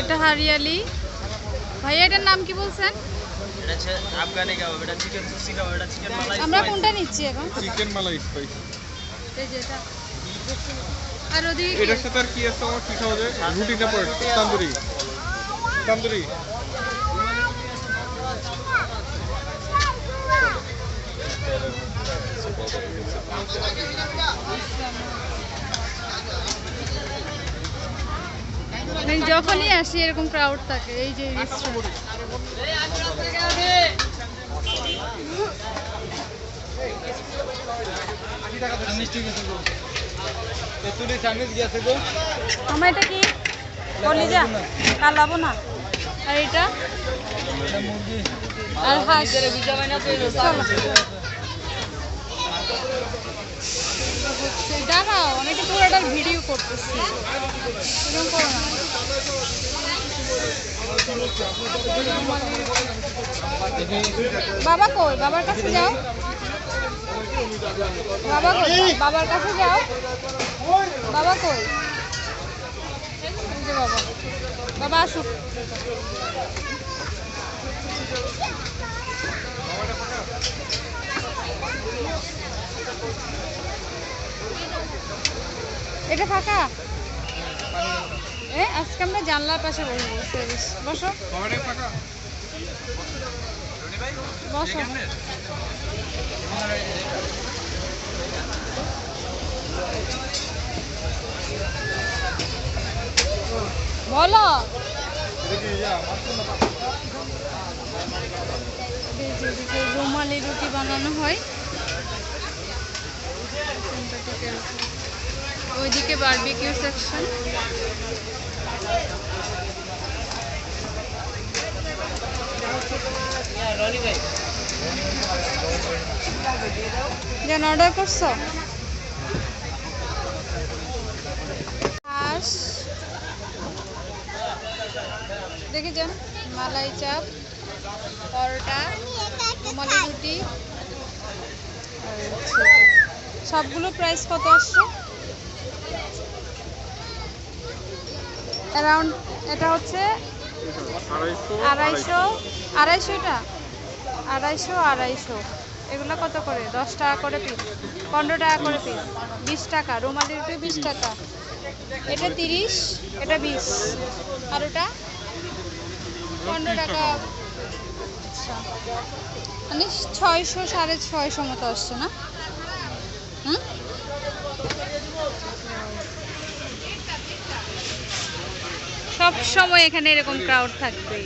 এটা হারিয়ালি ভাইয়া এটার নাম কি বলছেন? এটা হচ্ছে আফগানি কাবাব এটা চিকেন সুসি কাবাব এটা চিকেন মালাই আমরা কোনটা নিচ্ছি এখন? চিকেন মালাই স্পাইস এই যে এটা। আর ওদিকে এটার সাথে আর কি আছে আমার? কি খাওয়া যায়? রুটি না পড়ে তান্দুরি। তান্দুরি মানে যখনই আসি এরকম ক্রাউড থাকে এই যে আমরা এটা কি? কলিজা। কালাবো না। আর এটা? আর হাঁস দাঁড়াও অনেকে পুরোটার ভিডিও করতেছি এরকম করো না বাবা কই? বাবার কাছে যাও। বাবা কই? বাবার কাছে যাও। বাবা কই? বাবা। বাবা আসুক। এটা ফাঁকা? এ আজকে আমরা জানলার পাশে বসবো বসো। বসো। বলো। রুমালি রুটি বানানো হয়। ওইদিকে বারবিকিউ সেকশন যেন অর্ডার করছ? হাঁস দেখেছেন মালাই চাপ, পরোটা রুটি। সবগুলো প্রাইস কত আসছে? অ্যারাউন্ড এটা হচ্ছে আড়াইশো আড়াইশো আড়াইশো আড়াইশো আড়াইশো। এগুলো কত করে? দশ টাকা করে পিস পনেরো টাকা করে পিস বিশ টাকা। রুমালি রুটি বিশ টাকা। এটা তিরিশ, এটা বিশ। আর ওটা পনেরো টাকা। আচ্ছা। মানে ছয়শো, সাড়ে ছয়শো মতো আসছে না? হুম? সব সময় এখানে এরকম ক্রাউড থাকবে